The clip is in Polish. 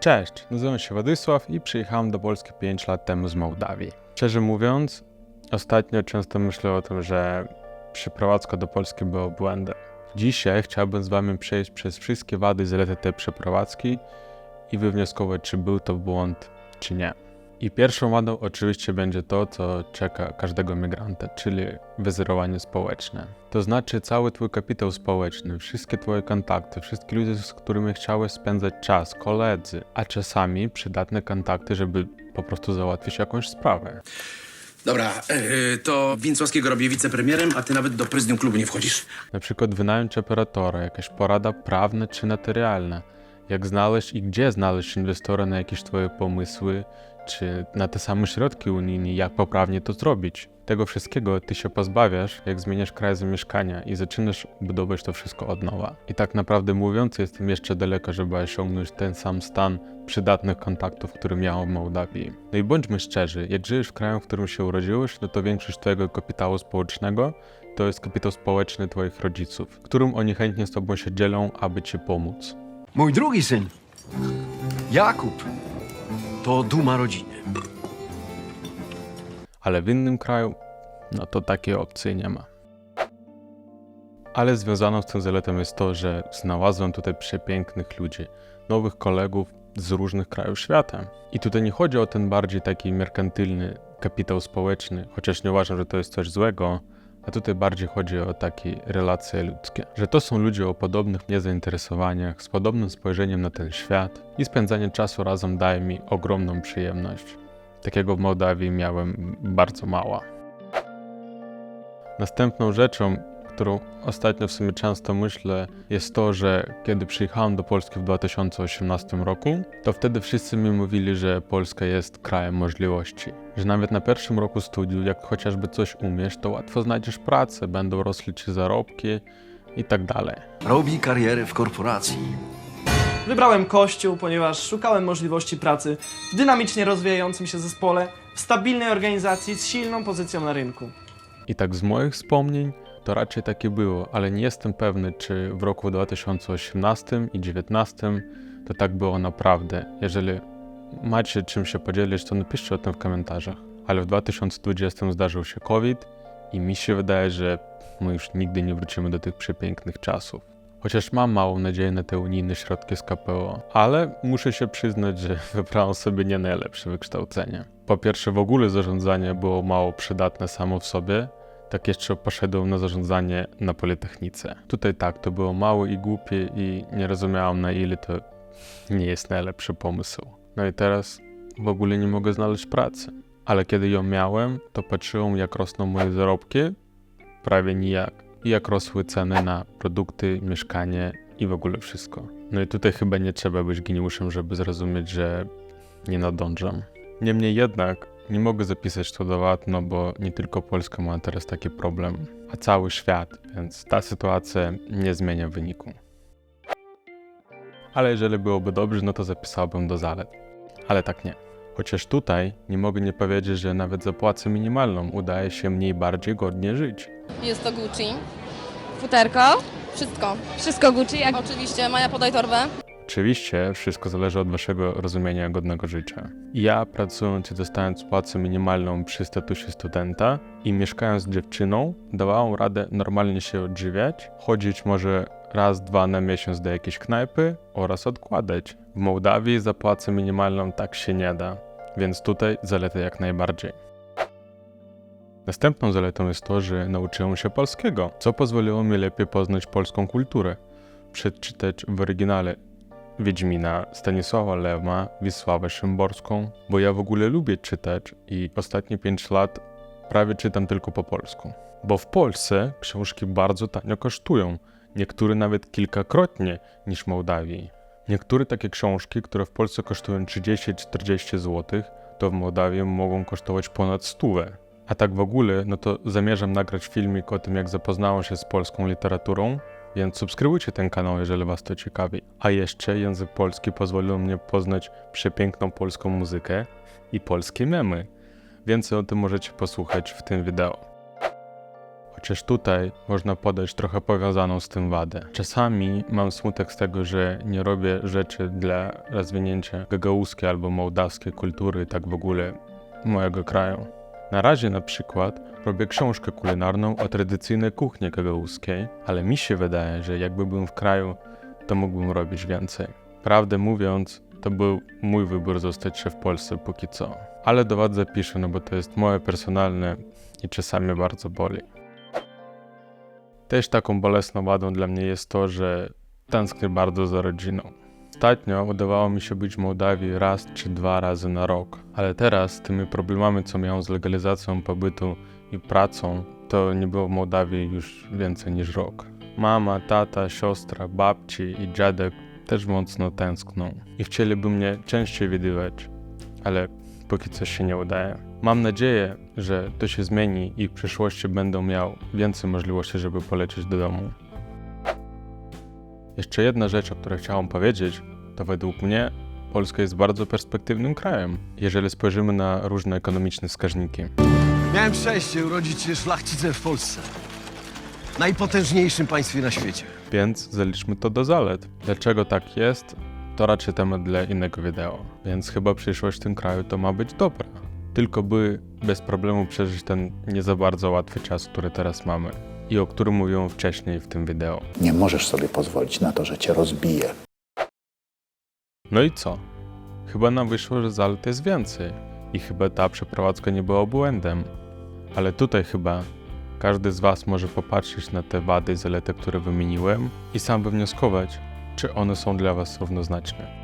Cześć, nazywam się Władysław i przyjechałem do Polski 5 lat temu z Mołdawii. Szczerze mówiąc, ostatnio często myślę o tym, że przeprowadzka do Polski była błędem. Dzisiaj chciałbym z Wami przejść przez wszystkie wady i zalety tej przeprowadzki i wywnioskować, czy był to błąd, czy nie. I pierwszą wadą oczywiście będzie to, co czeka każdego migranta, czyli wyzerowanie społeczne. To znaczy cały twój kapitał społeczny, wszystkie twoje kontakty, wszystkie ludzie, z którymi chciałeś spędzać czas, koledzy, a czasami przydatne kontakty, żeby po prostu załatwić jakąś sprawę. Dobra, yy, to Więcławskiego robię wicepremierem, a ty nawet do prezydium klubu nie wchodzisz. Na przykład wynająć operatora, jakaś porada prawna czy materialna. Jak znaleźć i gdzie znaleźć inwestora na jakieś twoje pomysły, czy na te same środki unijne, jak poprawnie to zrobić. Tego wszystkiego ty się pozbawiasz, jak zmieniasz kraj zamieszkania i zaczynasz budować to wszystko od nowa. I tak naprawdę mówiąc, jestem jeszcze daleko, żeby osiągnąć ten sam stan przydatnych kontaktów, który miałem w Mołdawii. No i bądźmy szczerzy, jak żyjesz w kraju, w którym się urodziłeś, no to większość twojego kapitału społecznego to jest kapitał społeczny twoich rodziców, którym oni chętnie z tobą się dzielą, aby ci pomóc. Mój drugi syn, Jakub, to duma rodziny. ale w innym kraju, no to takiej opcji nie ma. Ale związaną z tym zaletą jest to, że znalazłem tutaj przepięknych ludzi, nowych kolegów z różnych krajów świata. I tutaj nie chodzi o ten bardziej taki merkantylny kapitał społeczny, chociaż nie uważam, że to jest coś złego, a tutaj bardziej chodzi o takie relacje ludzkie. Że to są ludzie o podobnych mnie zainteresowaniach, z podobnym spojrzeniem na ten świat i spędzanie czasu razem daje mi ogromną przyjemność. Takiego w Mołdawii miałem bardzo mało. Następną rzeczą, którą ostatnio w sumie często myślę, jest to, że kiedy przyjechałem do Polski w 2018 roku, to wtedy wszyscy mi mówili, że Polska jest krajem możliwości. Że nawet na pierwszym roku studiów, jak chociażby coś umiesz, to łatwo znajdziesz pracę, będą rosły ci zarobki i tak dalej. Robi karierę w korporacji. Wybrałem Kościół, ponieważ szukałem możliwości pracy w dynamicznie rozwijającym się zespole, w stabilnej organizacji z silną pozycją na rynku. I tak z moich wspomnień to raczej takie było, ale nie jestem pewny, czy w roku 2018 i 2019 to tak było naprawdę. Jeżeli macie czym się podzielić, to napiszcie o tym w komentarzach. Ale w 2020 zdarzył się COVID i mi się wydaje, że my już nigdy nie wrócimy do tych przepięknych czasów. Chociaż mam małą nadzieję na te unijne środki z KPO, ale muszę się przyznać, że wybrałem sobie nie najlepsze wykształcenie. Po pierwsze, w ogóle zarządzanie było mało przydatne samo w sobie, tak jeszcze poszedłem na zarządzanie na Politechnice. Tutaj tak, to było mało i głupie i nie rozumiałem na ile to nie jest najlepszy pomysł. No i teraz w ogóle nie mogę znaleźć pracy. Ale kiedy ją miałem, to patrzyłem jak rosną moje zarobki, prawie nijak. I jak rosły ceny na produkty, mieszkanie i w ogóle wszystko. No i tutaj chyba nie trzeba być geniuszem, żeby zrozumieć, że nie nadążam. Niemniej jednak nie mogę zapisać to do ład, no bo nie tylko Polska ma teraz taki problem, a cały świat, więc ta sytuacja nie zmienia wyniku. Ale jeżeli byłoby dobrze, no to zapisałbym do zalet. Ale tak nie. Chociaż tutaj nie mogę nie powiedzieć, że nawet za płacę minimalną udaje się mniej bardziej godnie żyć. Jest to Gucci. Futerko? Wszystko. Wszystko Gucci? Jak... Oczywiście, Maja podaj torbę. Oczywiście wszystko zależy od waszego rozumienia godnego życia. Ja pracując i dostając płacę minimalną przy statusie studenta i mieszkając z dziewczyną, dawałem radę normalnie się odżywiać, chodzić może raz, dwa na miesiąc do jakiejś knajpy oraz odkładać. W Mołdawii za płacę minimalną tak się nie da, więc tutaj zalety jak najbardziej. Następną zaletą jest to, że nauczyłem się polskiego, co pozwoliło mi lepiej poznać polską kulturę. Przeczytać w oryginale Wiedźmina, Stanisława Lema, Wisławę Szymborską, bo ja w ogóle lubię czytać i ostatnie 5 lat prawie czytam tylko po polsku. Bo w Polsce książki bardzo tanio kosztują, niektóre nawet kilkakrotnie niż w Mołdawii. Niektóre takie książki, które w Polsce kosztują 30-40 zł, to w Mołdawii mogą kosztować ponad stówę. A tak w ogóle, no to zamierzam nagrać filmik o tym, jak zapoznałem się z polską literaturą, więc subskrybujcie ten kanał, jeżeli Was to ciekawi. A jeszcze język polski pozwolił mnie poznać przepiękną polską muzykę i polskie memy. Więcej o tym możecie posłuchać w tym wideo. Chociaż tutaj można podać trochę powiązaną z tym wadę. Czasami mam smutek z tego, że nie robię rzeczy dla rozwinięcia gagałuskiej albo mołdawskiej kultury, tak w ogóle mojego kraju. Na razie na przykład robię książkę kulinarną o tradycyjnej kuchni gagałuskiej, ale mi się wydaje, że jakby byłem w kraju, to mógłbym robić więcej. Prawdę mówiąc, to był mój wybór zostać się w Polsce póki co. Ale do władzy piszę, no bo to jest moje personalne i czasami bardzo boli. Też taką bolesną wadą dla mnie jest to, że tęsknię bardzo za rodziną. Ostatnio udawało mi się być w Mołdawii raz czy dwa razy na rok, ale teraz z tymi problemami, co miałem z legalizacją pobytu i pracą, to nie było w Mołdawii już więcej niż rok. Mama, tata, siostra, babci i dziadek też mocno tęskną i chcieliby mnie częściej widywać, ale póki co się nie udaje. Mam nadzieję, że to się zmieni i w przyszłości będę miał więcej możliwości, żeby polecieć do domu. Jeszcze jedna rzecz, o której chciałem powiedzieć, to według mnie Polska jest bardzo perspektywnym krajem, jeżeli spojrzymy na różne ekonomiczne wskaźniki. Miałem szczęście urodzić się szlachcicem w Polsce. Najpotężniejszym państwie na świecie. Więc zaliczmy to do zalet. Dlaczego tak jest, to raczej temat dla innego wideo. Więc chyba przyszłość w tym kraju to ma być dobra. Tylko by bez problemu przeżyć ten nie za bardzo łatwy czas, który teraz mamy i o którym mówiłem wcześniej w tym wideo. Nie możesz sobie pozwolić na to, że cię rozbije. No i co? Chyba nam wyszło, że zalet jest więcej i chyba ta przeprowadzka nie była błędem. Ale tutaj chyba każdy z Was może popatrzeć na te wady i zalety, które wymieniłem i sam wywnioskować, czy one są dla Was równoznaczne.